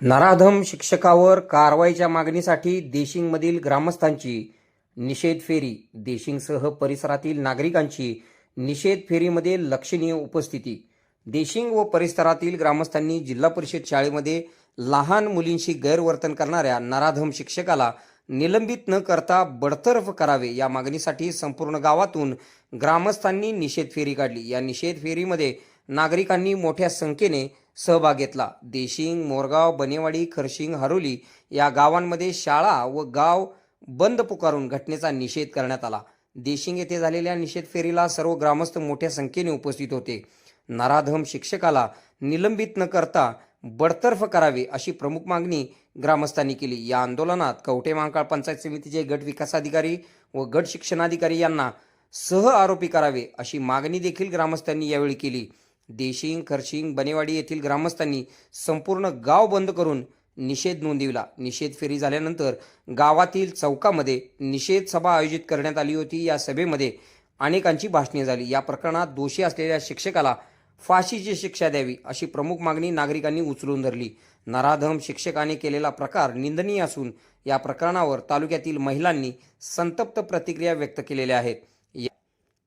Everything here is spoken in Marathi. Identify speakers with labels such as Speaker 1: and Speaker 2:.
Speaker 1: नराधम शिक्षकावर कारवाईच्या मागणीसाठी देशिंगमधील ग्रामस्थांची निषेध फेरी. देशिंगसह परिसरातील नागरिकांची निषेध फेरीमध्ये लक्षणीय उपस्थिती. देशिंग व परिसरातील ग्रामस्थांनी जिल्हा परिषद शाळेमध्ये लहान मुलींशी गैरवर्तन करणाऱ्या नराधम शिक्षकाला निलंबित न करता बडतर्फ करावे या मागणीसाठी संपूर्ण गावातून ग्रामस्थांनी निषेध फेरी काढली. या निषेध फेरीमध्ये नागरिकांनी मोठ्या संख्येने सहभाग घेतला देशिंग मोरगाव बनेवाडी खरशिंग हरोली या गावांमध्ये शाळा व गाव बंद पुकारून घटनेचा निषेध करण्यात आला. देशिंग येथे झालेल्या निषेध फेरीला सर्व ग्रामस्थ मोठ्या संख्येने उपस्थित होते. नराधम शिक्षकाला निलंबित न करता बडतर्फ करावे अशी प्रमुख मागणी ग्रामस्थांनी केली. या आंदोलनात कवठे महांकाळ पंचायत समितीचे गट विकास अधिकारी व गट शिक्षणाधिकारी यांना सह आरोपी करावे अशी मागणी देखील ग्रामस्थांनी यावेळी केली. देशिंग खरशिंग बनेवाडी येथील ग्रामस्थांनी संपूर्ण गाव बंद करून निषेध नोंदविला. निषेध फेरी झाल्यानंतर गावातील चौकामध्ये निषेध सभा आयोजित करण्यात आली होती. या सभेमध्ये अनेकांची भाषणे झाली. या प्रकरणात दोषी असलेल्या शिक्षकाला फाशीची शिक्षा द्यावी अशी प्रमुख मागणी नागरिकांनी उचलून धरली. नराधम शिक्षकाने केलेला प्रकार निंदनीय असून या प्रकरणावर तालुक्यातील महिलांनी संतप्त प्रतिक्रिया व्यक्त केलेल्या आहेत.